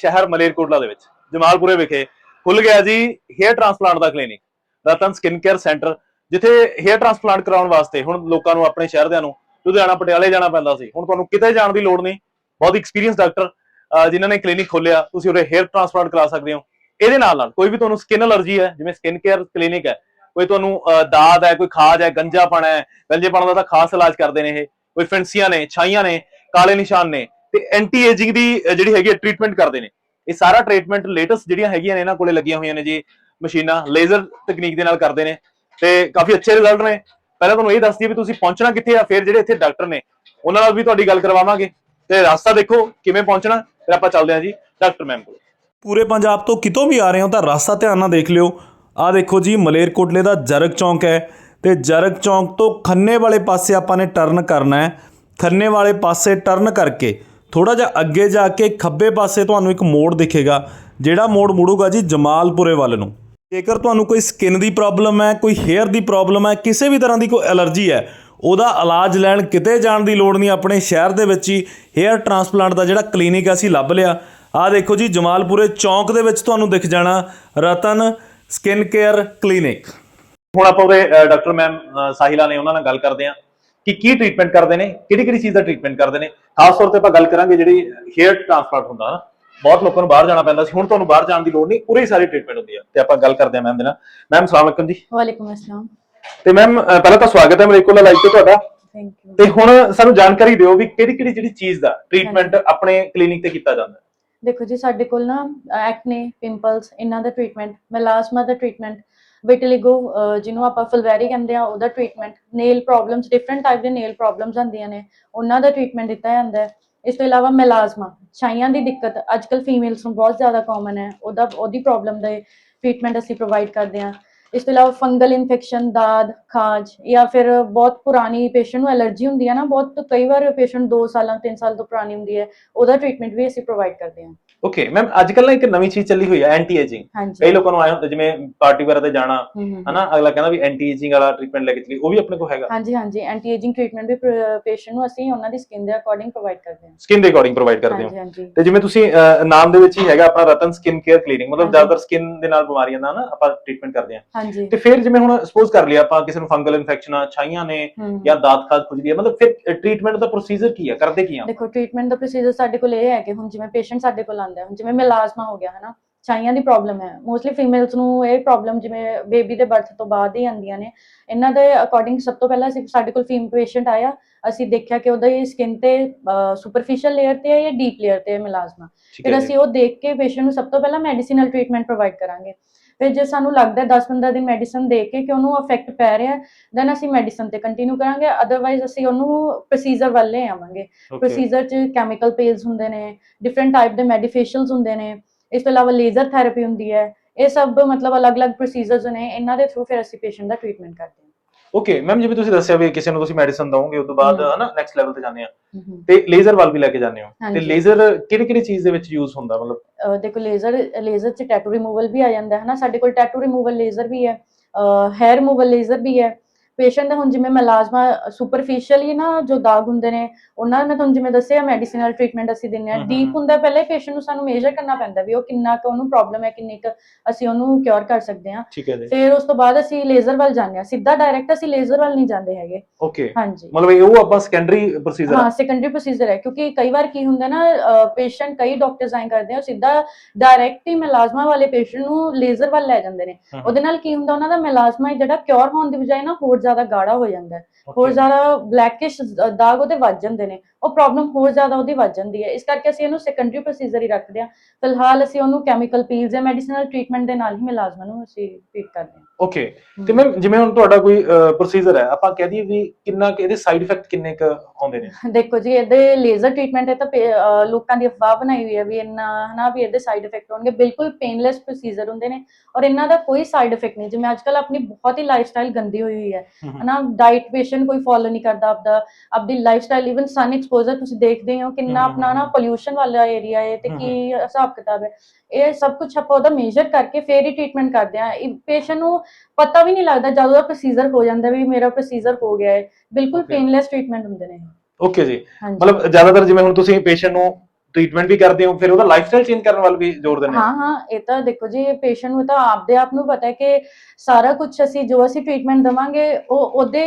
ਸ਼ਹਿਰ ਮਲੇਰਕੋਟਲਾ ਦੇ ਵਿੱਚ ਜਮਾਲਪੁਰੇ ਵਿਖੇ ਖੁੱਲ ਗਿਆ ਜੀ ਹੇਅਰ ਟ੍ਰਾਂਸਪਲਾਂਟ ਦਾ clinic Ratan skin care centre ਜਿੱਥੇ ਹੇਅਰ ਟ੍ਰਾਂਸਪਲਾਂਟ ਕਰਾਉਣ ਵਾਸਤੇ ਹੁਣ ਲੋਕਾਂ ਨੂੰ ਆਪਣੇ ਸ਼ਹਿਰ ਦਿਆਂ ਨੂੰ ਲੁਧਿਆਣਾ ਪਟਿਆਲੇ ਜਾਣਾ ਪੈਂਦਾ ਸੀ। ਹੁਣ ਤੁਹਾਨੂੰ ਕਿਤੇ ਜਾਣ ਦੀ ਲੋੜ ਨਹੀਂ ਬਹੁਤ ਐਕਸਪੀਰੀਅੰਸ ਡਾਕਟਰ ਜਿਨ੍ਹਾਂ ਨੇ ਕਲੀਨਿਕ ਖੋਲਿਆ ਤੁਸੀਂ ਉਰੇ ਹੇਅਰ ਟ੍ਰਾਂਸਪਲਾਂਟ ਕਰਾ ਸਕਦੇ ਹੋ। ਇਹਦੇ ਨਾਲ ਨਾਲ ਕੋਈ ਵੀ ਤੁਹਾਨੂੰ ਸਕਿਨ ਅਲਰਜੀ ਹੈ ਜਿਵੇਂ ਸਕਿਨ ਕੇਅਰ ਕਲੀਨਿਕ ਹੈ ਕੋਈ ਤੁਹਾਨੂੰ ਅਹ, ਦਾਦ ਹੈ ਕੋਈ ਖਾਜ ਹੈ ਗੰਜਾਪਣ ਹੈ ਗੰਜੇਪਣ ਦਾ ਤਾਂ ਖਾਸ ਇਲਾਜ ਕਰਦੇ ਨੇ ਇਹ ਕੋਈ ਫਿੰਸੀਆਂ ਨੇ ਛਾਈਆਂ ਨੇ ਕਾਲੇ ਨਿਸ਼ਾਨ ਨੇ ਤੇ ਐਂਟੀ ਏਜਿੰਗ ਦੀ ਜਿਹੜੀ ਹੈਗੀ ਟ੍ਰੀਟਮੈਂਟ ਕਰਦੇ ਨੇ। ਇਹ ਸਾਰਾ ਟ੍ਰੀਟਮੈਂਟ ਲੇਟੈਸਟ ਜਿਹੜੀਆਂ ਹੈਗੀਆਂ ਨੇ ਇਹਨਾਂ ਕੋਲੇ ਲੱਗੀਆਂ ਹੋਈਆਂ ਨੇ ਜੀ, ਮਸ਼ੀਨਾਂ ਲੇਜ਼ਰ ਤਕਨੀਕ ਦੇ ਨਾਲ ਕਰਦੇ ਨੇ। ਤੇ ਕਾਫੀ ਅੱਛੇ ਰਿਜ਼ਲਟ ਨੇ। ਪਹਿਲਾਂ ਤੁਹਾਨੂੰ ਇਹ ਦੱਸਦੀ ਦਈਏ ਵੀ ਤੁਸੀਂ ਪਹੁੰਚਣਾ ਕਿੱਥੇ ਆ, ਫਿਰ ਜਿਹੜੇ ਇੱਥੇ ਡਾਕਟਰ ਨੇ, ਉਹਨਾਂ ਨਾਲ ਵੀ ਤੁਹਾਡੀ ਗੱਲ ਕਰਵਾਵਾਂਗੇ। ਤੇ ਰਸਤਾ ਦੇਖੋ ਕਿਵੇਂ ਪਹੁੰਚਣਾ, ਫਿਰ ਆਪਾਂ ਚੱਲਦੇ ਹਾਂ ਜੀ ਡਾਕਟਰ ਮੈਮ ਕੋਲ। ਪੂਰੇ ਪੰਜਾਬ ਤੋਂ ਕਿਤੋਂ ਵੀ ਆ ਰਹੇ ਹੋ ਤਾਂ ਰਸਤਾ ਧਿਆਨ ਨਾਲ ਦੇਖ ਲਿਓ। ਆ ਦੇਖੋ ਜੀ, ਮਲੇਰਕੋਟਲੇ ਦਾ ਜਰਗ ਚੌਂਕ ਹੈ। ਤੇ ਜਰਗ ਚੌਂਕ ਤੋਂ ਖੰਨੇ ਵਾਲੇ ਪਾਸੇ ਆਪਾਂ ਨੇ ਟਰਨ ਕਰਨਾ ਹੈ। ਖੰਨੇ ਵਾਲੇ ਪਾਸੇ ਟਰਨ ਕਰਕੇ ਥੋੜਾ ਜਿਹਾ ਅੱਗੇ ਜਾ ਕੇ ਖੱਬੇ ਪਾਸੇ ਤੁਹਾਨੂੰ ਇੱਕ ਮੋੜ ਦਿਖੇਗਾ, ਜਿਹੜਾ ਮੋੜ ਮੁੜੂਗਾ ਜੀ ਜਮਾਲਪੁਰੇ ਵੱਲ ਨੂੰ। ਜੇਕਰ ਤੁਹਾਨੂੰ ਕੋਈ ਸਕਿਨ ਦੀ ਪ੍ਰੋਬਲਮ ਹੈ, ਕੋਈ ਹੇਅਰ ਦੀ ਪ੍ਰੋਬਲਮ ਹੈ, ਕਿਸੇ ਵੀ ਤਰ੍ਹਾਂ ਦੀ ਕੋਈ ਐਲਰਜੀ ਹੈ, ਉਹਦਾ ਇਲਾਜ ਲੈਣ ਕਿਤੇ ਜਾਣ ਦੀ ਲੋੜ ਨਹੀਂ ਆਪਣੇ ਸ਼ਹਿਰ ਦੇ ਵਿੱਚ ਹੀ ਹੇਅਰ ਟ੍ਰਾਂਸਪਲਾਂਟ ਦਾ ਜਿਹੜਾ ਕਲੀਨਿਕ ਅਸੀਂ ਲੱਭ ਲਿਆ। ਆਹ ਦੇਖੋ ਜੀ, ਜਮਾਲਪੁਰੇ ਚੌਂਕ ਦੇ ਵਿੱਚ ਤੁਹਾਨੂੰ ਦਿਖ ਜਾਣਾ, ਰਤਨ ਸਕਿਨ ਕੇਅਰ ਕਲੀਨਿਕ। ਹੁਣ ਆਪਾਂ ਉਹਦੇ ਡਾਕਟਰ ਮੈਮ ਸਾਹਿਲਾ ਨੇ ਉਹਨਾਂ ਨਾਲ ਗੱਲ ਕਰਦੇ ਹਾਂ। ਕਿ ਕੀ ਟ੍ਰੀਟਮੈਂਟ ਕਰਦੇ ਨੇ ਕਿਹੜੀ ਕਿਹੜੀ ਚੀਜ਼ ਦਾ ਟ੍ਰੀਟਮੈਂਟ ਕਰਦੇ ਨੇ। ਖਾਸ ਤੌਰ ਤੇ ਆਪਾਂ ਗੱਲ ਕਰਾਂਗੇ ਜਿਹੜੀ ਹੇਅਰ ਟ੍ਰਾਂਸਪਲਾਂਟ ਹੁੰਦਾ ਨਾ ਬਹੁਤ ਲੋਕਾਂ ਨੂੰ ਬਾਹਰ ਜਾਣਾ ਪੈਂਦਾ ਸੀ ਹੁਣ ਤੁਹਾਨੂੰ ਬਾਹਰ ਜਾਣ ਦੀ ਲੋੜ ਨਹੀਂ ਪੂਰੀ ਸਾਰੀ ਟ੍ਰੀਟਮੈਂਟ ਹੁੰਦੀ ਆ। ਤੇ ਆਪਾਂ ਗੱਲ ਕਰਦੇ ਹਾਂ ਮੈਮ ਦੇ ਨਾਲ। ਮੈਮ ਸਲਾਮ ਅਲੈਕਮ ਜੀ। ਵਾਲੇਕੁਮ ਅਸਲਾਮ। ਤੇ ਮੈਮ ਪਹਿਲਾਂ ਤਾਂ ਸਵਾਗਤ ਹੈ ਮੇਰੇ ਕੋਲ ਲਾਈਵ ਤੇ ਤੁਹਾਡਾ। ਥੈਂਕ ਯੂ ਤੇ ਹੁਣ ਸਾਨੂੰ ਜਾਣਕਾਰੀ ਦਿਓ ਵੀ ਕਿਹੜੀ ਕਿਹੜੀ ਜਿਹੜੀ ਚੀਜ਼ ਦਾ ਟ੍ਰੀਟਮੈਂਟ ਆਪਣੇ ਕਲੀਨਿਕ ਤੇ ਕੀਤਾ ਜਾਂਦਾ। ਹੈ ਦੇਖੋ ਜੀ ਸਾਡੇ ਕੋਲ ਨਾ ਐਕਨੇ ਪਿੰਪਲਸ ਇਹਨਾਂ ਦਾ ਟ੍ਰੀਟਮੈਂਟ ਮੈਲਾਸਮਾ ਦਾ ਟ੍ਰੀਟਮੈਂਟ ਵਿਟਿਲਿਗੋ ਜਿਹਨੂੰ ਆਪਾਂ ਫਲਵੈਰੀ ਕਹਿੰਦੇ ਆ ਉਹਦਾ treatment nail problems different type ਦੇ ਨੇਲ ਪ੍ਰੋਬਲਮਸ ਹੁੰਦੀਆਂ ਨੇ, ਉਹਨਾਂ ਦਾ ਟ੍ਰੀਟਮੈਂਟ ਦਿੱਤਾ ਜਾਂਦਾ ਹੈ। ਇਸ ਤੋਂ ਇਲਾਵਾ ਮੈਲਾਸਮਾ ਛਾਈਆਂ ਦੀ ਦਿੱਕਤ ਅੱਜਕੱਲ ਫੀਮੇਲਸ ਨੂੰ ਬਹੁਤ ਜ਼ਿਆਦਾ ਕਾਮਨ ਹੈ, ਉਹਦਾ, ਉਹਦੀ ਪ੍ਰੋਬਲਮ ਦਾ ਟ੍ਰੀਟਮੈਂਟ ਅਸੀਂ ਪ੍ਰੋਵਾਈਡ ਕਰਦੇ ਹਾਂ। ਇਸ ਤੋਂ ਇਲਾਵਾ ਫੰਗਲ ਇਨਫੈਕਸ਼ਨ ਦਾਦ, ਖਾਜ, ਜਾਂ ਫਿਰ ਬਹੁਤ ਪੁਰਾਣੀ ਪੇਸ਼ੈਂਟ ਨੂੰ ਐਲਰਜੀ ਹੁੰਦੀ ਹੈ ਨਾ, ਬਹੁਤ ਕਈ ਵਾਰ ਪੇਸ਼ੈਂਟ 2 ਸਾਲਾਂ 3 ਸਾਲ ਤੋਂ ਪੁਰਾਣੀ ਹੁੰਦੀ ਹੈ, ਉਹਦਾ ਟ੍ਰੀਟਮੈਂਟ ਵੀ ਅਸੀਂ ਪ੍ਰੋਵਾਈਡ ਕਰਦੇ ਹਾਂ। ਓਕੇ ਮੈਮ ਅੱਜ ਕੱਲ੍ਹ ਨਾ ਇੱਕ ਨਵੀਂ ਚੀਜ਼ ਚੱਲੀ ਹੋਈ ਹੈ ਐਂਟੀ ਏਜਿੰਗ ਹਾਂਜੀ। ਕਈ ਲੋਕਾਂ ਨੂੰ ਆਏ ਹੁੰਦੇ ਜਿਵੇਂ ਪਾਰਟੀ ਵਗੈਰਾ ਤੇ ਜਾਣਾ। ਹਨਾ? ਅਗਲਾ ਕਹਿੰਦਾ ਵੀ ਐਂਟੀ ਏਜਿੰਗ ਵਾਲਾ ਟ੍ਰੀਟਮੈਂਟ ਲੈ ਕੇ ਚਲੀ ਉਹ ਵੀ ਆਪਣੇ ਕੋਲ ਹੈਗਾ। ਹਾਂਜੀ ਹਾਂਜੀ ਐਂਟੀ ਏਜਿੰਗ ਟ੍ਰੀਟਮੈਂਟ ਵੀ ਪੇਸ਼ੈਂਟ ਨੂੰ ਅਸੀਂ ਉਹਨਾਂ ਦੀ ਸਕਿਨ ਦੇ ਅਕੋਰਡਿੰਗ ਪ੍ਰੋਵਾਈਡ ਕਰਦੇ ਹਾਂ। ਸਕਿਨ ਦੇ ਅਕੋਰਡਿੰਗ ਪ੍ਰੋਵਾਈਡ ਕਰਦੇ ਹੋ। ਤੇ ਜਿਵੇਂ ਤੁਸੀਂ ਨਾਮ ਦੇ ਵਿੱਚ ਹੀ ਹੈਗਾ ਆਪਣਾ ਰਤਨ ਸਕਿਨ ਕੇਅਰ ਕਲੀਨਿਕ ਮਤਲਬ। ਜ਼ਿਆਦਾਤਰ ਸਕਿਨ ਦੇ ਨਾਲ ਬਿਮਾਰੀਆਂ ਦਾ ਨਾ ਆਪਾਂ ਟ੍ਰੀਟਮੈਂਟ ਕਰਦੇ ਹਾਂ। ਤੇ ਫਿਰ ਜਿਵੇਂ ਹੁਣ ਸਪੋਜ਼ ਕਰ ਲਿਆ ਆਪਾਂ ਕਿਸੇ ਨੂੰ ਫੰਗਲ ਇਨਫੈਕਸ਼ਨਾਂ ਛਾਈਆਂ ਨੇ ਜਾਂ ਦਾਤ ਖਾਜ ਖੁਜਲੀ ਹੈ ਮਤਲਬ ਫਿਰ ਟ੍ਰੀਟਮੈਂਟ ਦਾ ਪ੍ਰੋਸੀਜਰ ਕੀ ਹੈ ਕਰਦੇ ਕੀ ਆ ਦੇਖੋ ਟ੍ਰੀਟਮੈਂਟ ਦਾ ਪ੍ਰੋਸੀਜਰ ਸਾਡੇ ਕੋਲ ਇਹ ਹੈ ਕਿ ਹੁਣ ਜਿਵੇਂ ਪੇਸ਼ੈਂਟ ਸਾਡੇ ਕੋਲ ਆਉਂਦਾ ਹੁਣ ਜਿਵੇਂ ਮੈਲਾਸਮਾ ਹੋ ਗਿਆ ਹਨਾ ਛਾਈਆਂ ਦੀ ਪ੍ਰੋਬਲਮ ਹੈ। ਮੋਸਟਲੀ ਫੀਮੇਲਸ ਨੂੰ ਇਹ ਪ੍ਰੋਬਲਮ ਜਿਵੇਂ ਬੇਬੀ ਦੇ ਬਰਥ ਤੋਂ ਬਾਅਦ ਹੀ ਆਉਂਦੀਆਂ ਨੇ। ਇਹਨਾਂ ਦੇ ਅਕੋਰਡਿੰਗ ਸਭ ਤੋਂ ਪਹਿਲਾਂ ਅਸੀਂ ਸਾਡੇ ਕੋਲ ਫੀਮ ਪੇਸ਼ੈਂਟ ਆਇਆ ਅਸੀਂ ਦੇਖਿਆ ਕਿ ਉਹਦਾ ਇਹ ਸਕਿਨ ਤੇ ਸੁਪਰਫੀਸ਼ੀਅਲ ਲੇਅਰ ਤੇ ਹੈ ਜਾਂ ਡੀਪ ਲੇਅਰ ਤੇ ਹੈ ਮੈਲਾਸਮਾ ਠੀਕ ਫਿਰ ਅਸੀਂ ਉਹ ਦੇਖ ਕੇ ਪੇਸ਼ੈਂਟ ਨੂੰ ਸਭ ਤੋਂ ਪਹਿਲਾਂ ਮੈਡੀਸਿਨਲ ਟ੍ਰੀਟਮੈਂਟ ਪ੍ਰੋਵਾਈਡ ਕਰਾਂਗੇ। ਫਿਰ ਜੇ ਸਾਨੂੰ ਲੱਗਦਾ ਹੈ 10-15 ਦਿਨ ਮੈਡੀਸਨ ਦੇ ਕੇ ਕਿ ਉਹਨੂੰ ਅਫੈਕਟ ਪੈ ਰਿਹਾ ਹੈ ਦੈਨ ਅਸੀਂ ਮੈਡੀਸਨ ਤੇ ਕੰਟੀਨਿਊ ਕਰਾਂਗੇ ਅਦਰਵਾਈਜ਼ ਅਸੀਂ ਉਹਨੂੰ ਪ੍ਰੋਸੀਜਰ ਵੱਲ ਲੈ ਆਵਾਂਗੇ। ਪ੍ਰੋਸੀਜਰ ਚ ਕੈਮੀਕਲ ਪੇਲਸ ਹੁੰਦੇ ਨੇ ਡਿਫਰੈਂਟ ਟਾਈਪ ਦੇ ਮੈਡੀਫੇਸ਼ੀਅਲਸ ਹੁੰਦੇ ਨੇ ਇਸ ਤੋਂ ਇਲਾਵਾ ਲੇਜ਼ਰ ਥੈਰੇਪੀ ਹੁੰਦੀ ਹੈ ਇਹ ਸਭ ਮਤਲਬ ਅਲੱਗ-ਅਲੱਗ ਪ੍ਰੋਸੀਜਰਸ ਨੇ ਇਹਨਾਂ ਦੇ ਥਰੂ ਫਿਰ ਅਸੀਂ ਪੇਸ਼ੈਂਟ ਦਾ ਟ੍ਰੀਟਮੈਂਟ ਕਰਦੇ ਓਕੇ ਮੈਮ ਜਿਵੇਂ ਤੁਸੀਂ ਦੱਸਿਆ ਵੀ ਕਿਸੇ ਨੂੰ ਤੁਸੀਂ ਮੈਡੀਸਨ ਦਵੋਗੇ ਉਸ ਤੋਂ ਬਾਅਦ। ਹਨਾ ਨੈਕਸਟ ਲੈਵਲ ਤੇ ਜਾਂਦੇ ਆ ਤੇ ਲੇਜ਼ਰ ਵੱਲ ਵੀ ਲੈ ਕੇ ਜਾਂਦੇ ਹੋ ਤੇ। ਲੇਜ਼ਰ ਕਿਹੜੀ ਕਿਹੜੀ ਚੀਜ਼ ਦੇ ਵਿੱਚ ਯੂਜ਼ ਹੁੰਦਾ ਮਤਲਬ ਦੇਖੋ ਲੇਜ਼ਰ ਲੇਜ਼ਰ ਚ ਟੈਟੂ ਰਿਮੂਵਲ ਵੀ ਆ ਜਾਂਦਾ ਹੈ ਨਾ ਸਾਡੇ ਕੋਲ ਟੈਟੂ ਰਿਮੂਵਲ ਲੇਜ਼ਰ ਵੀ ਹੈ ਹੈਅਰ ਰਿਮੂਵਲ ਲੇਜ਼ਰ ਵੀ ਹੈ ਪੇਸ਼ੈਂਟ ਦਾ ਹੁਣ ਜਿਵੇਂ ਮੈਲਾਜ਼ਮਾ ਸੁਪਰਫੀਸ਼ੀਅਲੀ ਨਾ ਜੋ ਦਾਗ ਹੁੰਦੇ ਨੇ ਉਹਨਾਂ ਮੈਂ ਤੁਹਾਨੂੰ ਜਿਵੇਂ ਦੱਸਿਆ ਮੈਡੀਸਿਨਲ ਟ੍ਰੀਟਮੈਂਟ ਅਸੀਂ ਦਿੰਨੇ ਆ ਡੀਪ। ਹੁੰਦਾ ਪਹਿਲੇ ਪੇਸ਼ੈਂਟ ਨੂੰ ਸਾਨੂੰ ਮੇਜਰ ਕਰਨਾ ਪੈਂਦਾ ਵੀ ਉਹ ਕਿੰਨਾ ਕੁ ਉਹਨੂੰ ਪ੍ਰੋਬਲਮ ਹੈ ਕਿੰਨੀ ਕੁ ਅਸੀਂ ਉਹਨੂੰ ਕਿਉਰ ਕਰ ਸਕਦੇ ਜੀ। ਫਿਰ ਉਸ ਤੋਂ ਬਾਅਦ ਅਸੀਂ ਲੇਜ਼ਰ ਵੱਲ ਜਾਂਦੇ ਹਾਂ। ਸਿੱਧਾ ਡਾਇਰੈਕਟ ਅਸੀਂ ਲੇਜ਼ਰ ਵੱਲ ਨਹੀਂ ਜਾਂਦੇ ਹੈਗੇ। ਓਕੇ ਹਾਂਜੀ। ਮਤਲਬ ਇਹ ਉਹ ਆਪਾਂ ਸੈਕੰਡਰੀ ਪ੍ਰੋਸੀਜਰ ਹਾਂ ਸੈਕੰਡਰੀ ਪ੍ਰੋਸੀਜਰ ਹੈ। ਕਿਉਂਕਿ ਕਈ ਵਾਰ ਕੀ ਹੁੰਦਾ ਨਾ ਪੇਸ਼ੈਂਟ ਕਈ ਡਾਕਟਰਸ ਆਏ ਕਰਦੇ ਆ ਸਿੱਧਾ ਡਾਇਰੈਕਟ ਹੀ ਮੈਲਾਜ਼ਮਾ ਵਾਲੇ ਪੇਸ਼ੈਂਟ ਨੂੰ ਲੇਜ਼ਰ ਵੱਲ ਲੈ ਜਾਂਦੇ ਨੇ। ਉਹਦੇ ਨਾਲ ਕੀ ਹੁੰਦਾ ਉਹਨਾਂ ਦਾ ਮੈਲਾਜ਼ਮਾ ਜਿਹੜਾ ਕਿਉਰ ਹੋਣ ਦੀ ਬਜਾਏ ਨਾ ਹੋਰ ਜ਼ਿਆਦਾ ਗਾੜਾ ਹੋ ਜਾਂਦਾ ਹੈ। ਹੋਰ ਜ਼ਿਆਦਾ ਬਲੈਕਿਸ਼ ਦਾਗ ਉਹਦੇ ਵੱਜ ਜਾਂਦੇ ਨੇ। ਉਹ ਪ੍ਰੋਬਲਮ ਹੋਰ ਜ਼ਿਆਦਾ ਉਹਦੀ ਵੱਜ ਜਾਂਦੀ ਹੈ। ਇਸ ਕਰਕੇ ਅਸੀਂ ਇਹਨੂੰ ਸੈਕੰਡਰੀ ਪ੍ਰੋਸੀਜਰ ਹੀ ਰੱਖਦੇ ਹਾਂ। ਫਿਲਹਾਲ ਅਸੀਂ ਉਹਨੂੰ ਕੈਮੀਕਲ ਪੀਲਸ ਜਾਂ ਮੈਡੀਸਿਨਲ ਟ੍ਰੀਟਮੈਂਟ ਦੇ ਨਾਲ ਹੀ ਮੈਲਾਜ਼ਮਾ ਨੂੰ ਅਸੀਂ ਟ੍ਰੀਟ ਕਰਦੇ ਹਾਂ। ਓਕੇ ਤੇ ਮੈਮ ਜਿਵੇਂ ਹੁਣ ਤੁਹਾਡਾ ਕੋਈ ਪ੍ਰੋਸੀਜਰ ਹੈ ਆਪਾਂ ਕਹਿ ਦਈਏ ਵੀ ਕਿੰਨਾ ਕਿ ਇਹਦੇ ਸਾਈਡ ਇਫੈਕਟ ਕਿੰਨੇ ਕ ਆਉਂਦੇ ਨੇ? ਦੇਖੋ ਜੀ ਇਹਦੇ ਲੇਜ਼ਰ ਟ੍ਰੀਟਮੈਂਟ ਹੈ ਤਾਂ ਲੋਕਾਂ ਦੀ ਅਫਵਾਹ ਬਣਾਈ ਹੋਈ ਹੈ ਵੀ ਇੰਨਾ ਹਨਾ ਵੀ ਇਹਦੇ ਸਾਈਡ ਇਫੈਕਟ ਹੋਣਗੇ। ਬਿਲਕੁਲ ਪੇਨਲੈਸ ਪ੍ਰੋਸੀਜਰ ਹੁੰਦੇ ਨੇ ਔਰ ਇਹਨਾਂ ਦਾ ਕੋਈ ਸਾਈਡ ਇਫੈਕਟ ਨਹੀਂ। ਜਿਵੇਂ ਅੱਜਕੱਲ ਆਪਣੀ ਬਹੁਤ ਹੀ ਲਾਈਫਸਟਾਈਲ ਗੰਦੀ ਹੋਈ ਹੋਈ ਹੈ। ਹਨਾ ਡਾਈਟ ਪੇਸ਼ੈਂਟ ਕੋਈ ਫੋਲੋ ਨਹੀਂ ਕਰਦਾ ਆਪਦਾ। ਆਪਦੀ ਲਾਈਫਸਟਾਈਲ ਇਵਨ ਸਨ ਐਕਸਪੋਜ਼ਰ ਤੁਸੀਂ ਦੇਖਦੇ ਹੋ ਕਿੰਨਾ ਆਪਣਾ ਨਾ ਹਮ। ਪੋਲਿਊਸ਼ਨ ਵਾਲਾ ਏਰੀਆ ਹੈ ਤੇ ਕੀ ਹਿਸਾਬ ਕਿਤਾਬ ਹੈ। ਇਹ ਸਭ ਕੁਝ ਆਪਾਂ ਉਹਦਾ ਮੇਜਰ ਕਰਕੇ ਫੇਰ ਹੀ ਟ੍ਰੀਟਮੈਂਟ ਕਰਦੇ ਆ ਪੇਸ਼ੈਂਟ ਨੂੰ ਪਤਾ ਵੀ ਨਹੀਂ ਲੱਗਦਾ ਜਦੋਂ ਦਾ ਪ੍ਰੋਸੀਜਰ ਹੋ ਜਾਂਦਾ ਵੀ ਮੇਰਾ ਪ੍ਰੋਸੀਜਰ ਹੋ ਗਿਆ ਹੈ। ਬਿਲਕੁਲ. ਪੇਨਲੈਸ ਟ੍ਰੀਟਮੈਂਟ ਹੁੰਦੇ ਨੇ ਓਕੇ ਜੀ। ਮਤਲਬ ਜ਼ਿਆਦਾਤਰ ਜਿਵੇਂ ਹੁਣ ਤੁਸੀਂ ਪੇਸ਼ੈਂਟ ਨੂੰ ਟ੍ਰੀਟਮੈਂਟ ਵੀ ਕਰਦੇ ਹੋ ਫਿਰ ਉਹਦਾ ਲਾਈਫਸਟਾਈਲ ਚੇਂਜ ਕਰਨ ਵੱਲ ਵੀ ਜ਼ੋਰ ਦਿੰਦੇ ਹਾਂ? ਹਾਂ ਇਹ ਤਾਂ ਦੇਖੋ ਜੀ ਪੇਸ਼ੈਂਟ ਨੂੰ ਤਾਂ ਆਪਦੇ ਆਪ ਨੂੰ ਪਤਾ ਹੈ ਕਿ ਸਾਰਾ ਕੁਝ ਅਸੀਂ ਜੋ ਅਸੀਂ ਟ੍ਰੀਟਮੈਂਟ ਦਵਾਂਗੇ ਉਹ ਉਹਦੇ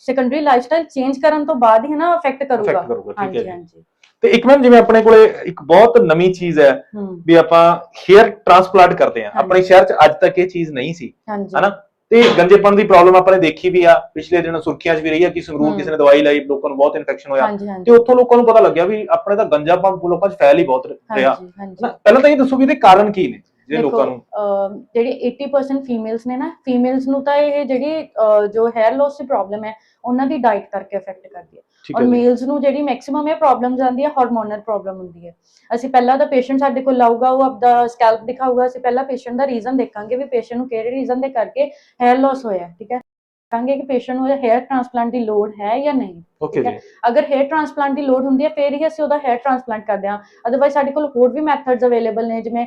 ਸੈਕੰਡਰੀ ਲਾਈਫਸਟਾਈਲ ਚੇਂਜ ਕਰਨ ਤੋਂ ਬਾਅਦ ਹੀ ਨਾ ਅਫੈਕਟ ਕਰੂਗਾ Affect ਕਰੂਗਾ, ਠੀਕ ਹੈ ਹਾਂਜੀ ਜੀ। ਹਾਂਜੀ। ਤੇ ਇੱਕ ਮੈਮ ਜਿਵੇਂ ਆਪਣੇ ਕੋਲੇ ਇੱਕ ਬਹੁਤ ਨਵੀਂ ਚੀਜ਼ ਹੈ ਹੂੰ। ਵੀ ਆਪਾਂ ਹੇਅਰ ਟ੍ਰਾਂਸਪਲਾਂਟ ਕਰਦੇ ਆ ਹਾਂਜੀ। ਆਪਣੇ ਸ਼ਹਿਰ 'ਚ ਅੱਜ ਤੱਕ ਇਹ ਚੀਜ਼ ਨਹੀਂ ਸੀ ਹਾਂਜੀ। ਹਨਾ? ਤੇ ਗੰਜੇਪਣ ਦੀ ਪ੍ਰੋਬਲਮ ਆਪਾਂ ਨੇ ਦੇਖੀ ਵੀ ਆ। ਪਿਛਲੇ ਦਿਨ ਸੁਰਖੀਆਂ 'ਚ ਵੀ ਰਹੀ ਆ ਕਿ ਸੰਗਰੂਰ ਹਮ। ਕਿਸੇ ਨੇ ਦਵਾਈ ਲਾਈ ਲੋਕਾਂ ਨੂੰ ਬਹੁਤ ਇਨਫੈਕਸ਼ਨ ਹੋਇਆ। ਹਾਂਜੀ ਤੇ ਹਾਂਜੀ ਉੱਥੋਂ ਲੋਕਾਂ ਨੂੰ ਪਤਾ ਲੱਗਿਆ ਵੀ ਆਪਣੇ ਤਾਂ ਗੰਜਾਪਣ ਲੋਕਾਂ 'ਚ ਫੈਲ ਹੀ ਬਹੁਤ ਰਿਹਾ। ਹਾਂਜੀ ਹਾਂਜੀ। ਨਾ, ਪਹਿਲਾਂ ਤਾਂ ਇਹ ਦੱਸੋ ਵੀ ਇਹਦੇ ਕਾਰਨ ਕੀ ਨੇ? ਦੇਖੋ, ਲੋਕਾਂ ਨੂੰ ਜਿਹੜੀ 80% ਫੀਮੇਲਸ ਨੇ ਨਾ ਫੀਮੇਲਸ ਨੂੰ ਤਾਂ ਇਹ ਜਿਹੜੀ ਜੋ ਹੈਅਰ ਲਾਸ ਦੀ ਪ੍ਰੋਬਲਮ ਹੈ ਉਹਨਾਂ ਦੀ ਡਾਈਟ ਕਰਕੇ ਅਫੈਕਟ ਕਰਦੀ ਹੈ। ਔਰ ਜੀ। ਮੇਲਸ ਨੂੰ ਜਿਹੜੀ ਮੈਕਸਿਮਮ ਇਹ ਪ੍ਰੋਬਲਮਸ ਆਉਂਦੀ ਹੈ ਹਾਰਮੋਨਲ ਪ੍ਰੋਬਲਮ ਹੁੰਦੀ ਹੈ। ਅਸੀਂ ਪਹਿਲਾਂ ਤਾਂ ਪੇਸ਼ੈਂਟ ਸਾਡੇ ਕੋਲ ਆਊਗਾ ਉਹ ਆਪਦਾ ਸਕੈਲਪ ਦਿਖਾਊਗਾ ਅਸੀਂ ਪਹਿਲਾਂ ਪੇਸ਼ੈਂਟ ਦਾ ਰੀਜ਼ਨ ਦੇਖਾਂਗੇ ਵੀ ਪੇਸ਼ੈਂਟ ਨੂੰ ਕਿਹੜੇ ਰੀਜ਼ਨ ਦੇ ਕਰਕੇ ਹੈਅਰ ਲਾਸ ਹੋਇਆ ਠੀਕ ਹੈ। ਕਹਾਂਗੇ ਕਿ ਪੇਸ਼ੈਂਟ ਨੂੰ ਹੈਅਰ ਟ੍ਰਾਂਸਪਲਾਂਟ ਦੀ ਲੋੜ ਹੈ ਜਾਂ ਨਹੀਂ ਓਕੇ ਜੀ। ਅਗਰ ਹੈਅਰ ਟ੍ਰਾਂਸਪਲਾਂਟ ਦੀ ਲੋੜ ਹੁੰਦੀ ਹੈ ਫਿਰ ਹੀ ਅਸੀਂ ਉਹਦਾ ਹੈਅਰ ਟ੍ਰਾਂਸਪਲਾਂਟ ਕਰਦੇ ਹਾਂ। ਅਦਰਵਾਈਜ਼ ਸਾਡੇ ਕੋਲ ਹੋਰ ਵੀ ਮੈਥਡਸ ਅਵੇਲੇਬਲ ਨੇ ਜਿਵੇਂ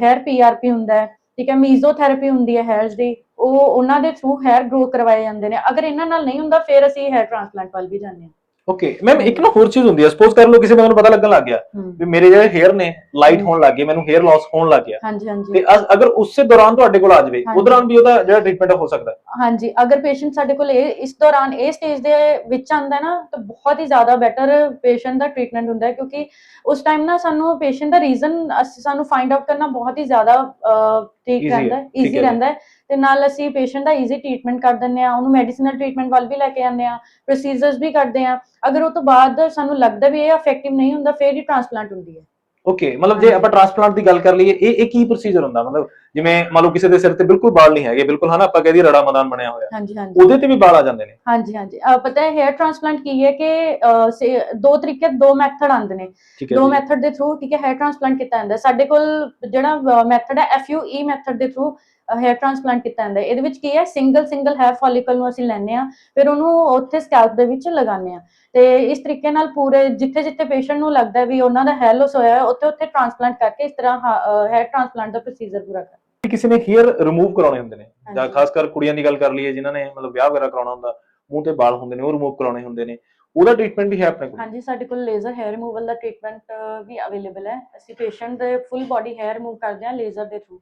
ਹੈਅਰ ਪੀਆਰਪੀ ਹੁੰਦਾ ਹੈ ਠੀਕ ਹੈ? ਮੀਜ਼ੋਥੈਰੇਪੀ ਹੁੰਦੀ ਹੈ ਹੈਅਰਸ ਦੀ। ਉਹ ਉਹਨਾਂ ਦੇ ਥਰੂ ਹੈਅਰ ਗਰੋ ਕਰਵਾਏ ਜਾਂਦੇ ਨੇ। ਅਗਰ ਇਹਨਾਂ ਨਾਲ ਨਹੀਂ ਹੁੰਦਾ ਫਿਰ ਅਸੀਂ ਹੈਅਰ ਟ੍ਰਾਂਸਪਲਾਂਟ ਵੱਲ ਵੀ ਜਾਂਦੇ ਹਾਂ। ਓਕੇ ਮੈਮ ਇੱਕ ਨਾ ਹੋਰ ਚੀਜ਼ ਹੁੰਦੀ ਹੈ ਸਪੋਜ਼ ਕਰ ਲਓ ਕਿਸੇ ਬੰਦੇ ਨੂੰ ਪਤਾ ਲੱਗਣ ਲੱਗ ਗਿਆ ਵੀ ਮੇਰੇ ਜਿਹੜੇ ਹੇਅਰ ਨੇ ਲਾਈਟ। ਹੋਣ ਲੱਗ ਗਏ ਮੈਨੂੰ ਹੇਅਰ ਲਾਸ ਹੋਣ ਲੱਗ ਗਿਆ ਹਾਂਜੀ ਹਾਂਜੀ ਤੇ ਅਸ- ਅਗਰ ਉਸੇ ਦੌਰਾਨ ਤੁਹਾਡੇ ਕੋਲ ਆ ਜਾਵੇ ਹਾਂਜੀ। ਉਹ ਦੌਰਾਨ ਵੀ ਉਹਦਾ ਜਿਹੜਾ ਟ੍ਰੀਟਮੈਂਟ ਹੋ ਸਕਦਾ ਹੈ ਹਾਂਜੀ ਅਗਰ ਪੇਸ਼ੈਂਟ ਸਾਡੇ ਕੋਲ ਇਹ ਇਸ ਦੌਰਾਨ ਇਹ ਸਟੇਜ ਦੇ ਵਿੱਚ ਆਂਦਾ ਹੈ ਨਾ ਤਾਂ ਬਹੁਤ ਹੀ ਜ਼ਿਆਦਾ ਬੈਟਰ ਪੇਸ਼ੈਂਟ ਦਾ ਟ੍ਰੀਟਮੈਂਟ ਹੁੰਦਾ ਹੈ ਕਿਉਂਕਿ ਉਸ ਟਾਈਮ ਨਾ ਸਾਨੂੰ ਪੇਸ਼ੈਂਟ ਦਾ ਰੀਜ਼ਨ ਸਾਨੂੰ ਫਾਈਂਡ ਆਊਟ ਕਰਨਾ ਬਹੁਤ ਹੀ ਜ਼ਿਆਦਾ ਅਹ, ਠੀਕ Easy ਹੈ, ਰਹਿੰਦਾ ਹੈ ਠੀਕ ਈਜ਼ੀ ਹੈ ਜੀ। ਰਹਿੰਦਾ ਹੈ ਤੇ ਨਾਲ ਅਸੀਂ ਪੇਸ਼ੈਂਟ ਦਾ ਈਜ਼ੀ ਟ੍ਰੀਟਮੈਂਟ ਕਰ ਦਿੰਦੇ ਆ ਉਹਨੂੰ ਮੈਡੀਸਿਨਲ ਟ੍ਰੀਟਮੈਂਟ ਵੱਲ ਵੀ ਲੈ ਕੇ ਆਉਂਦੇ ਆ ਪ੍ਰੋਸੀਜਰਸ ਵੀ ਕਰਦੇ ਆ ਅਗਰ ਉਹ ਤੋਂ ਬਾਅਦ ਸਾਨੂੰ ਲੱਗਦਾ ਵੀ ਇਹ ਇਫੈਕਟਿਵ ਨਹੀਂ ਹੁੰਦਾ ਫਿਰ ਹੀ ਟ੍ਰਾਂਸਪਲਾਂਟ ਹੁੰਦੀ ਹੈ। ਓਕੇ ਮਤਲਬ ਜੇ। ਆਪਾਂ ਟ੍ਰਾਂਸਪਲਾਂਟ ਦੀ ਗੱਲ ਕਰ ਲਈਏ ਇਹ ਇਹ ਕੀ ਪ੍ਰੋਸੀਜਰ ਹੁੰਦਾ? ਮਤਲਬ ਜਿਵੇਂ ਮੰਨ ਲਓ ਕਿਸੇ ਦੇ ਸਿਰ ਤੇ ਬਿਲਕੁਲ ਵਾਲ ਨਹੀਂ ਹੈਗੇ ਬਿਲਕੁਲ ਹਨਾ ਆਪਾਂ ਕਹਦੇ ਰੜਾ ਮੈਦਾਨ ਬਣਿਆ ਹੋਇਆ। ਹਾਂਜੀ ਹਾਂਜੀ। ਉਹਦੇ ਤੇ ਵੀ ਵਾਲ ਆ ਜਾਂਦੇ ਨੇ? ਹਾਂਜੀ ਹਾਂਜੀ। ਅਹ ਪਤਾ ਹੈ ਹੈਅਰ ਟ੍ਰਾਂਸਪਲਾਂਟ ਕੀ ਹੈ ਕਿ ਅਹ, ਸੇ- ਦੋ ਤਰੀਕੇ ਦੋ ਮੈਥਡ ਆਉਂਦੇ ਨੇ। ਠੀਕ ਹੈ ਦੋ ਜੀ। ਮੈਥਡ ਦੇ ਥਰੂ ਠੀਕ ਹੈ ਹੈਅਰ ਟ੍ਰਾਂਸਪਲਾਂਟ ਕੀਤਾ ਜਾਂਦਾ। ਹੈ। ਸਾਡੇ ਕੋਲ ਜਿਹੜਾ ਮੈਥਡ ਹੈ FUE ਮੈਥਡ ਦੇ ਥਰੂ ਹੈਅਰ ਟ੍ਰਾਂਸਪਲਾਂਟ ਕੀਤਾ ਜਾਂਦਾ। ਇਹਦੇ ਵਿੱਚ ਕੀ ਹੈ? ਸਿੰਗਲ ਸਿੰਗਲ ਹੈਅਰ ਫੋਲੀਕਲ ਨੂੰ ਅਸੀਂ ਲੈਂਦੇ ਆ ਫਿਰ ਉਹਨੂੰ ਉੱਥੇ ਸਕੈਲਪ ਦੇ ਵਿੱਚ ਲਗਾਉਂਦੇ ਆ ਤੇ ਇਸ ਤਰੀਕੇ ਨਾਲ ਪੂਰੇ ਜਿੱਥੇ ਜਿੱਥੇ ਪੇਸ਼ੈਂਟ ਨੂੰ ਲੱਗਦਾ ਵੀ ਉਹਨਾਂ ਦਾ ਹੈਅਰ ਲਾਸ ਹੋਇਆ ਹੈ ਉੱਥੇ ਉੱਥੇ ਟ੍ਰਾਂਸਪਲਾਂਟ ਕਰਕੇ ਇਸ ਤਰ੍ਹਾਂ ਹੈਅਰ ਟ੍ਰਾਂਸਪਲਾਂਟ ਦਾ ਪ੍ਰੋਸੀਜਰ ਪੂਰਾ ਕਰ ਕਿਸੇ ਨੇ ਹੇਅਰ ਰਿਮੂਵ ਕਰਾਉਣੇ ਹੁੰਦੇ ਨੇ। ਜਾਂ। ਖਾਸ ਕਰ ਕੁੜੀਆਂ ਦੀ ਗੱਲ ਕਰ ਲਈਏ ਜਿਨ੍ਹਾਂ ਨੇ ਮਤਲਬ ਵਿਆਹ ਵਗੈਰਾ ਕਰਾਉਣਾ ਹੁੰਦਾ ਮੂੰਹ ਤੇ ਵਾਲ ਹੁੰਦੇ ਨੇ ਉਹ ਰਿਮੂਵ ਕਰਾਉਣੇ ਹੁੰਦੇ ਨੇ। ਉਹਦਾ ਟ੍ਰੀਟਮੈਂਟ ਵੀ ਹੈ ਆਪਣੇ ਕੋਲ? ਹਾਂਜੀ ਸਾਡੇ ਕੋਲ ਲੇਜ਼ਰ ਹੈਅਰ ਰਿਮੂਵਲ ਦਾ ਟ੍ਰੀਟਮੈਂਟ ਵੀ ਅਵੇਲੇਬਲ ਹੈ। ਅਸੀਂ ਪੇਸ਼ੈਂਟ ਦੇ ਫੁੱਲ ਬਾਡੀ ਹੈਅਰ ਰਿਮੂਵ ਕਰਦੇ ਹਾਂ ਲੇਜ਼ਰ ਦੇ ਥਰੂ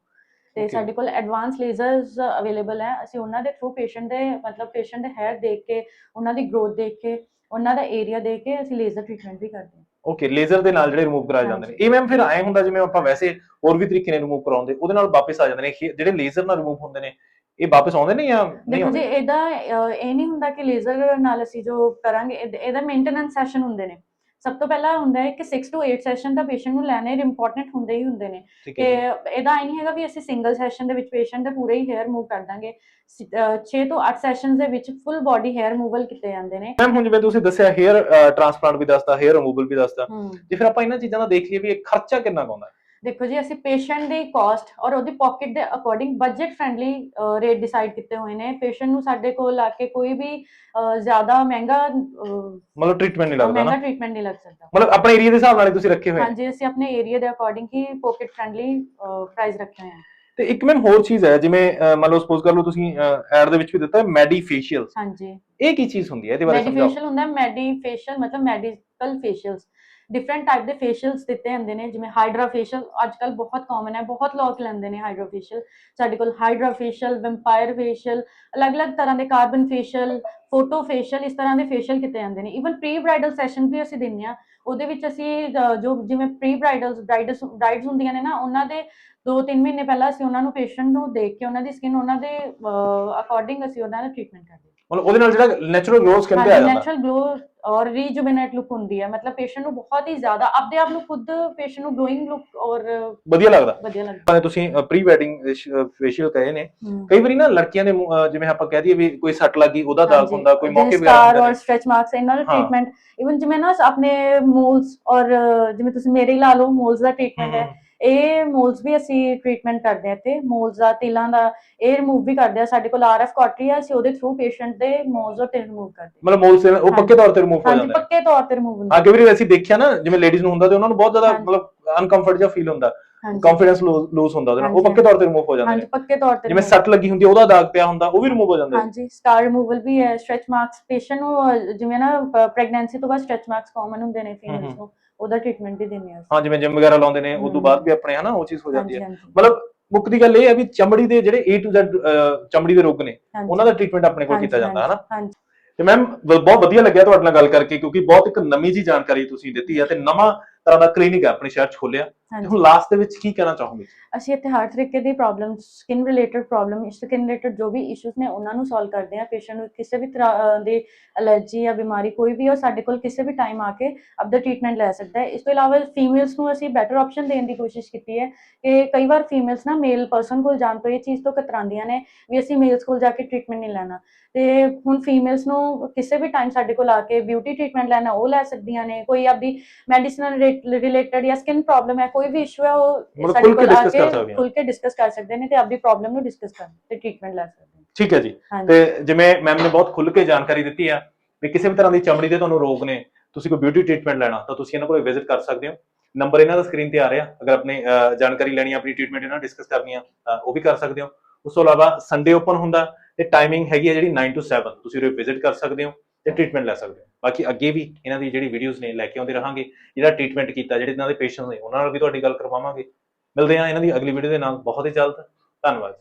ਤੇ. ਸਾਡੇ ਕੋਲ ਐਡਵਾਂਸ ਲੇਜ਼ਰਸ ਅਵੇਲੇਬਲ ਹੈ। ਅਸੀਂ ਉਹਨਾਂ ਦੇ ਥਰੂ ਪੇਸ਼ੈਂਟ ਦੇ ਮਤਲਬ ਪੇਸ਼ੈਂਟ ਦੇ ਹੈਅਰ ਦੇਖ ਕੇ ਉਹਨਾਂ ਦੀ ਗਰੋਥ ਦੇਖ ਕੇ ਉਹਨਾਂ ਦਾ ਏਰੀਆ ਦੇਖ ਕੇ ਅਸੀਂ ਲੇਜ਼ਰ ਟ੍ਰੀਟਮੈਂਟ ਵੀ ਕਰਦੇ ਹਾਂ। ਓਕੇ ਲੇਜ਼ਰ ਦੇ ਨਾਲ ਜਿਹੜੇ ਰਿਮੂਵ ਕਰਾਏ ਜਾਂਦੇ ਨੇ। ਇਹ ਮੈਮ ਫਿਰ ਆਏ ਹੁੰਦਾ ਜਿਵੇਂ ਆਪਾਂ ਵੈਸੇ ਹੋਰ ਵੀ ਤਰੀਕੇ ਨਾਲ ਰਿਮੂਵ ਕਰਾਉਂਦੇ ਉਹਦੇ ਨਾਲ ਵਾਪਸ ਆ ਜਾਂਦੇ ਨੇ। ਜਿਹੜੇ ਲੇਜ਼ਰ ਨਾਲ ਰਿਮੂਵ ਹੁੰਦੇ ਨੇ ਇਹ ਵਾਪਸ ਆਉਂਦੇ ਨੇ ਜਾਂ ਨਹੀਂ ਜੀ ਆਉਂਦੇ? ਇਹਦਾ ਇਹ ਨਹੀਂ ਹੁੰਦਾ ਕਿ ਲੇਜ਼ਰ ਨਾਲ ਅਸੀਂ ਜੋ ਕਰਾਂਗੇ ਇਹਦਾ ਮੇਨਟੇਨੈਂਸ ਸੈਸ਼ਨ ਹੁੰਦੇ ਨੇ। ਸਭ ਤੋਂ ਪਹਿਲਾਂ ਹੁੰਦਾ ਹੈ ਕਿ 6 ਤੋਂ 8 ਸੈਸ਼ਨ ਤਾਂ ਪੇਸ਼ੈਂਟ ਨੂੰ ਲੈਣੇ ਇੰਪੋਰਟੈਂਟ ਹੁੰਦੇ ਹੀ ਹੁੰਦੇ ਨੇ। ਜੀ। ਇਹਦਾ ਇਹ ਨਹੀਂ ਹੈਗਾ ਵੀ ਅਸੀਂ ਸਿੰਗਲ ਸੈਸ਼ਨ ਦੇ ਵਿੱਚ ਪੇਸ਼ੈਂਟ ਦੇ ਪੂਰੇ ਹੀ ਹੈਅਰ ਮੂਵ ਕਰ ਦਾਂਗੇ। 6 ਤੋਂ 8 ਸੈਸ਼ਨਸ ਦੇ ਵਿੱਚ ਫੁੱਲ ਬਾਡੀ ਹੈਅਰ ਰਿਮੂਵਲ ਕੀਤੇ ਜਾਂਦੇ ਨੇ। ਮੈਮ ਹੁਣ ਜਿਵੇਂ ਤੁਸੀਂ ਦੱਸਿਆ ਹੇਅਰ ਟ੍ਰਾਂਸਪਲਾਂਟ ਵੀ ਦੱਸਦਾ ਹੇਅਰ ਰਿਮੂਵਲ ਵੀ ਦੱਸਦਾ। ਜੇ ਫਿਰ ਆਪਾਂ ਇਹਨਾਂ ਚੀਜ਼ਾਂ ਦਾ ਦੇਖ ਲਈਏ ਵੀ ਇਹ ਖਰਚਾ ਕਿੰਨਾ ਆਉਂਦਾ ਹੈ? ਦੇਖੋ ਜੀ ਅਸੀਂ ਪੇਸ਼ੈਂਟ ਦੀ ਕਾਸਟ ਔਰ ਉਹਦੀ ਪਾਕਟ ਦੇ according budget friendly rate decided ਕੀਤੇ ਹੋਏ ਨੇ। ਪੇਸ਼ੈਂਟ ਨੂੰ ਸਾਡੇ ਕੋਲ ਆ ਕੇ ਕੋਈ ਵੀ ਜ਼ਿਆਦਾ ਮਹਿੰਗਾ ਮਤਲਬ ਟ੍ਰੀਟਮੈਂਟ ਨਹੀਂ ਲੱਗਦਾ ਮਹਿੰਗਾ ਨਾ ਟ੍ਰੀਟਮੈਂਟ ਨਹੀਂ ਲੱਗ ਸਕਦਾ। ਮਤਲਬ ਆਪਣੇ ਏਰੀਆ ਦੇ ਹਿਸਾਬ ਨਾਲ ਹੀ ਤੁਸੀਂ ਰੱਖੇ ਹੋਏ ਹਾਂਜੀ ਅਸੀਂ ਆਪਣੇ ਏਰੀਆ ਦੇ ਅਕੋਰਡਿੰਗ ਹੀ ਪਾਕਟ ਫ੍ਰੈਂਡਲੀ ਪ੍ਰਾਈਸ ਰੱਖੇ ਹੋਏ ਹਨ ਤੇ ਇੱਕ ਮੈਮ ਹੋਰ ਚੀਜ਼ ਹੈ ਜਿਵੇਂ ਮੰਨ ਲਓ ਸਪੋਜ਼ ਕਰ ਲਓ ਤੁਸੀਂ ਐਡ ਦੇ ਵਿੱਚ ਵੀ ਦਿੱਤਾ ਹੈ ਮੈਡੀਫੇਸ਼ੀਅਲ ਹਾਂਜੀ। ਇਹ ਕੀ ਚੀਜ਼ ਹੁੰਦੀ ਹੈ? ਇਹਦੇ ਬਾਰੇ ਸਮਝਾਓ। ਮੈਡੀਫੇਸ਼ੀਅਲ ਹੁੰਦਾ ਮੈਡੀਫੇਸ਼ੀਅਲ ਮਤਲਬ ਮੈਡੀਕਲ ਫੇਸ਼ੀਅਲਸ ਡਿਫਰੈਂਟ ਟਾਈਪ ਦੇ ਫੇਸ਼ੀਅਲਸ ਦਿੱਤੇ ਹੁੰਦੇ ਨੇ, ਜਿਵੇਂ ਹਾਈਡਰਾ ਫੇਸ਼ੀਅਲ ਅੱਜ ਅੱਜਕੱਲ ਬਹੁਤ ਕਾਮਨ ਹੈ, ਬਹੁਤ ਲੋਕ ਲੈਂਦੇ ਨੇ ਹਾਈਡਰਾ ਫੇਸ਼ੀਅਲ ਸਾਡੇ ਕੋਲ ਹਾਈਡਰਾ ਫੇਸ਼ੀਅਲ ਵੈਂਪਾਇਰ ਫੇਸ਼ੀਅਲ ਅਲੱਗ-ਅਲੱਗ ਤਰ੍ਹਾਂ ਦੇ ਕਾਰਬਨ ਫੇਸ਼ੀਅਲ ਫੋਟੋ ਫੇਸ਼ੀਅਲ ਇਸ ਤਰ੍ਹਾਂ ਦੇ ਫੇਸ਼ੀਅਲ ਕੀਤੇ ਜਾਂਦੇ ਨੇ। ਇਵਨ ਪ੍ਰੀ ਬ੍ਰਾਈਡਲ ਸੈਸ਼ਨ ਵੀ ਅਸੀਂ ਦਿੰਦੇ ਆ ਉਹਦੇ ਵਿੱਚ ਅਸੀਂ ਜੋ ਜਿਵੇਂ ਪ੍ਰੀ ਬ੍ਰਾਈਡਲਸ ਬ੍ਰਾਈਡਸ ਬ੍ਰਾਈਡਸ ਹੁੰਦੀਆਂ ਨੇ ਨਾ, ਉਹਨਾਂ ਦੇ 2-3 ਮਹੀਨੇ ਪਹਿਲਾਂ ਅਸੀਂ ਉਹਨਾਂ ਨੂੰ ਪੇਸ਼ੈਂਟ ਨੂੰ ਦੇਖ ਕੇ, ਉਹਨਾਂ ਦੀ ਸਕਿਨ ਉਹਨਾਂ ਦੇ ਅਕੋਰਡਿੰਗ ਅਸੀਂ ਉਹਨਾਂ ਦਾ ਟ੍ਰੀਟਮੈਂਟ ਕਰਦੇ ਮਤਲਬ ਉਹਦੇ ਨਾਲ ਜਿਹੜਾ ਨੈਚੁਰਲ ਗਲੋ ਸਕਿਨ ਤੇ ਆ ਜਾਂਦਾ ਨੈਚੁਰਲ ਗਲੋ ਔਰ ਰੀਜੂਵਿਨੇਟ ਲੁੱਕ ਹੁੰਦੀ ਹੈ ਮਤਲਬ ਪੇਸ਼ੈਂਟ ਨੂੰ ਬਹੁਤ ਹੀ ਜ਼ਿਆਦਾ ਆਪਦੇ ਆਪ ਨੂੰ ਖੁਦ ਪੇਸ਼ੈਂਟ ਨੂੰ ਗਲੋਇੰਗ ਲੁੱਕ ਔਰ ਵਧੀਆ ਲੱਗਦਾ। ਵਧੀਆ ਲੱਗਦਾ। ਤੁਸੀਂ ਪ੍ਰੀ ਵੈਡਿੰਗ ਫੇਸ਼ੀਅਲ ਕਹੇ ਨੇ। ਕਈ ਵਾਰੀ ਨਾ ਲੜਕੀਆਂ ਦੇ ਜਿਵੇਂ ਆਪਾਂ ਕਹਿ ਦਈਏ ਵੀ ਕੋਈ ਸੱਟ ਲੱਗੀ ਉਹਦਾ ਦਾਗ ਹੁੰਦਾ ਕੋਈ ਮੌਕੇ ਵਗੈਰਾ ਹੁੰਦੇ ਔਰ ਸਟ੍ਰੈਚ ਮਾਰਕਸ ਇਹਨਾਂ ਦਾ। ਟ੍ਰੀਟਮੈਂਟ ਇਵਨ ਜਿਵੇਂ ਨਾ ਆਪਣੇ ਮੋਲਸ ਔਰ ਜਿਵੇਂ ਤੁਸੀਂ ਮੇਰੇ ਹੀ ਲਾ ਲਓ ਮੋਲਸ ਦਾ ਟ੍ਰੀਟਮੈਂਟ ਹੈ। ਇਹ ਮੋਲਸ ਵੀ ਅਸੀਂ ਟ੍ਰੀਟਮੈਂਟ ਕਰਦੇ ਹਾਂ ਇੱਥੇ। ਮੋਲਸ ਦਾ ਤਿਲਾਂ ਦਾ ਇਹ ਰਿਮੂਵ ਵੀ ਕਰਦੇ ਆ ਸਾਡੇ ਕੋਲ ਆਰਐਫ ਕਾਟਰੀ ਆ ਅਸੀਂ ਉਹਦੇ ਥਰੂ ਪੇਸ਼ੈਂਟ ਦੇ ਮੋਲਸ ਔਰ ਤਿਲ ਰਿਮੂਵ ਕਰਦੇ ਮਤਲਬ ਮੋਲ ਸੇ ਉਹ ਪੱਕੇ ਤੌਰ ਤੇ ਰਿਮੂਵ ਹੋ ਹਾਂਜੀ ਜਾਂਦਾ ਹੈ ਪੱਕੇ ਤੌਰ ਤੇ ਰਿਮੂਵ ਹੁੰਦਾ ਅੱਗੇ ਵੀ ਅਸੀਂ ਦੇਖਿਆ ਨਾ ਜਿਵੇਂ ਲੇਡੀਜ਼ ਨੂੰ ਹੁੰਦਾ ਤੇ ਉਹਨਾਂ ਨੂੰ ਬਹੁਤ ਜ਼ਿਆਦਾ ਹਾਂਜੀ। ਮਤਲਬ ਅਨਕੰਫਰਟ ਜਿਹਾ ਫੀਲ ਹੁੰਦਾ। ਹਾਂਜੀ ਕੰਫੀਡੈਂਸ ਲੂਜ਼ ਹੁੰਦਾ ਉਹਦੇ ਨਾਲ। ਉਹ ਪੱਕੇ ਤੌਰ ਤੇ ਰਿਮੂਵ ਹੋ ਜਾਂਦੇ ਹਾਂਜੀ ਨੇ। ਪੱਕੇ ਤੌਰ ਤੇ ਜਿਵੇਂ remove ਸੱਟ ਲੱਗੀ ਹੁੰਦੀ ਹੈ, ਉਹਦਾ ਦਾਗ ਪਿਆ ਹੁੰਦਾ ਉਹ ਵੀ ਰਿਮੂਵ ਹੋ ਜਾਂਦਾ ਹੈ ਹਾਂਜੀ ਸਟਾਰ ਰਿਮੂਵਲ ਵੀ ਹੈ ਸਟ੍ਰੈਚ ਮਾਰਕਸ ਪੇਸ਼ੈਂਟ ਨੂੰ ਅਹ, ਜਿਵੇਂ ਨਾ ਪ੍ਰੈਗਨੈਂਸੀ ਤੋਂ ਬਾਅਦ ਸਟ੍ਰੈਚ ਮਾਰਕਸ ਕਾਮਨ ਹੁੰਦੇ ਨੇ ਫੀਮੇਲਸ ਹਮ। ਨੂੰ ਉਹਦਾ ਟ੍ਰੀਟਮੈਂਟ ਵੀ ਦਿੰਦੇ ਆ ਅਸੀਂ। ਹਾਂ ਜਿਵੇਂ ਜਿਮ ਵਗੈਰਾ ਲਾਉਂਦੇ ਨੇ ਉਸ ਤੋਂ ਹਮ। ਬਾਅਦ ਵੀ ਆਪਣੇ ਹਨਾ ਉਹ ਚੀਜ਼ ਹੋ ਜਾਂਦੀ ਹਾਂਜੀ ਹੈ। ਹਾਂਜੀ ਮਤਲਬ ਮੁੱਖ ਦੀ ਗੱਲ ਇਹ ਹੈ ਵੀ ਚਮੜੀ ਦੇ ਜਿਹੜੇ A to Z ਅਹ, ਚਮੜੀ ਦੇ ਰੋਗ ਨੇ ਹਾਂਜੀ। ਉਹਨਾਂ ਦਾ ਟ੍ਰੀਟਮੈਂਟ ਆਪਣੇ ਕੋਲ ਹਾਂਜੀ, ਕੀਤਾ ਜਾਂਦਾ ਹੈ ਹਨਾ। ਹਾਂਜੀ ਤੇ ਮੈਮ ਬਹੁਤ ਵਧੀਆ ਲੱਗਿਆ ਤੁਹਾਡੇ ਨਾਲ ਗੱਲ ਕਰਕੇ ਕਿਉਂਕਿ ਬਹੁਤ ਇੱਕ ਨਵੀਂ ਜੀ ਜਾਣਕਾਰੀ ਤੁਸੀਂ ਦਿੱਤੀ ਹੈ ਤੇ ਨਵਾਂ ਤਰ੍ਹਾਂ ਦਾ ਕਲੀਨਿਕ ਹੈ ਆਪਣੇ ਸ਼ਹਿਰ ਚ ਖੋਲਿਆ। ਤੇ ਹੁਣ ਲਾਸਟ ਦੇ ਵਿੱਚ ਕੀ ਕਹਿਣਾ ਚਾਹੋਗੇ? ਅਸੀਂ ਇੱਥੇ ਹਰ ਤਰੀਕੇ ਦੀ problem skin related problem skin related ਜੋ ਵੀ ਇਸ਼ੂਜ਼ ਨੇ ਉਹਨਾਂ ਨੂੰ ਸੋਲਵ ਕਰਦੇ ਆ ਪੇਸ਼ੈਂਟ ਨੂੰ ਕਿਸੇ ਵੀ ਤਰ੍ਹਾਂ ਦੀ ਅਲਰਜੀ ਜਾਂ ਬਿਮਾਰੀ ਕੋਈ ਵੀ ਹੋ ਸਾਡੇ ਕੋਲ ਕਿਸੇ ਵੀ ਟਾਈਮ ਆ ਕੇ ਆਪਦਾ ਟ੍ਰੀਟਮੈਂਟ ਲੈ ਸਕਦਾ ਹੈ। ਇਸ ਤੋਂ ਇਲਾਵਾ ਫੀਮੇਲਸ ਨੂੰ ਅਸੀਂ ਬੈਟਰ ਆਪਸ਼ਨ ਦੇਣ ਦੀ ਕੋਸ਼ਿਸ਼ ਕੀਤੀ ਹੈ ਕਿ ਕਈ ਵਾਰ ਫੀਮੇਲਸ ਨਾ ਮੇਲ ਪਰਸਨ ਕੋਲ ਜਾਣ ਤੋਂ ਇਹ ਚੀਜ਼ ਤੋਂ ਕਤਰਾਉਂਦੀਆਂ ਨੇ ਵੀ ਅਸੀਂ ਮੇਲਸ ਕੋਲ ਜਾ ਕੇ ਟ੍ਰੀਟਮੈਂਟ ਨਹੀਂ ਲੈਣਾ। ਤੇ ਹੁਣ ਫੀਮੇਲਸ ਨੂੰ ਕਿਸੇ ਵੀ ਟਾਈਮ ਸਾਡੇ ਕੋਲ ਆ ਕੇ ਬਿਊਟੀ ਟ੍ਰੀਟਮੈਂਟ ਲੈਣਾ ਉਹ ਲੈ ਸਕਦੀਆਂ ਨੇ। ਕੋਈ ਆਪਦੀ ਮੈਡੀਸਨਲ ਰਿਲੇਟਡ ਜਾਂ ਸਕਿਨ ਪ੍ਰੋਬਲਮ ਹੈ ਕੋਈ ਵੀ ਇਸ਼ੂ ਹੈ ਉਹ ਸਾਡੇ ਕੋਲ ਆ ਕੇ। ਖੁੱਲ ਕੇ ਡਿਸਕਸ ਕਰ ਸਕਦੇ ਨੇ ਤੇ ਆਪਦੀ ਪ੍ਰੋਬਲਮ ਨੂੰ ਡਿਸਕਸ ਕਰ ਤੇ ਟ੍ਰੀਟਮੈਂਟ ਲੈ ਸਕਦੇ ਨੇ। ਠੀਕ ਹੈ ਜੀ। ਤੇ ਜਿਵੇਂ ਮੈਮ ਨੇ ਬਹੁਤ ਖੁੱਲ੍ਹ ਕੇ ਜਾਣਕਾਰੀ ਦਿੱਤੀ ਆ ਵੀ ਕਿਸੇ ਵੀ ਤਰ੍ਹਾਂ ਦੀ ਚਮੜੀ ਦੇ ਤੁਹਾਨੂੰ ਰੋਗ ਨੇ ਤੁਸੀਂ ਕੋਈ ਬਿਊਟੀ ਟ੍ਰੀਟਮੈਂਟ ਲੈਣਾ ਤਾਂ ਤੁਸੀਂ ਇਹਨਾਂ ਕੋਲ ਵਿਜ਼ਿਟ ਕਰ ਸਕਦੇ ਹੋ। ਨੰਬਰ ਇਹਨਾਂ ਦਾ ਸਕਰੀਨ ਤੇ ਆ ਰਿਹਾ ਅਗਰ ਆਪਣੀ ਜਾਣਕਾਰੀ ਲੈਣੀ ਆਪਣੀ ਟ੍ਰੀਟਮੈਂਟ ਇਹਨਾਂ ਡਿਸਕਸ ਕਰਨੀ ਆ ਤਾਂ ਉਹ ਵੀ ਕਰ ਸਕਦੇ ਹੋ। ਉਸ ਤੋਂ ਇਲਾਵਾ ਸੰਡੇ ਓਪਨ ਹੁੰਦਾ ਤੇ ਟਾਈਮਿੰਗ ਹੈਗੀ ਹੈ ਜਿਹੜੀ 9 to 7 ਤੁਸੀਂ ਉਰੇ ਵਿਜ਼ਿਟ ਕਰ ਸਕਦੇ ਹੋ। ਤੇ ਟ੍ਰੀਟਮੈਂਟ ਲੈ ਸਕਦੇ ਹੋ। ਬਾਕੀ ਅੱਗੇ ਵੀ ਇਹਨਾਂ ਦੀ ਜਿਹੜੀ ਵੀਡੀਓਜ਼ ਨੇ, ਲੈ ਕੇ ਆਉਂਦੇ ਰਹਾਂਗੇ। ਜਿਹੜਾ ਟ੍ਰੀਟਮੈਂਟ ਕੀਤਾ, ਜਿਹੜੇ ਇਹਨਾਂ ਦੇ ਪੇਸ਼ੈਂਟਸ ਨੇ, ਉਹਨਾਂ ਨਾਲ ਵੀ ਤੁਹਾਡੀ ਗੱਲ ਕਰਵਾਵਾਂਗੇ। ਮਿਲਦੇ ਹਾਂ ਇਹਨਾਂ ਦੀ ਅਗਲੀ ਵੀਡੀਓ ਦੇ ਨਾਲ। ਬਹੁਤ ਹੀ ਜਲਦ। ਧੰਨਵਾਦ।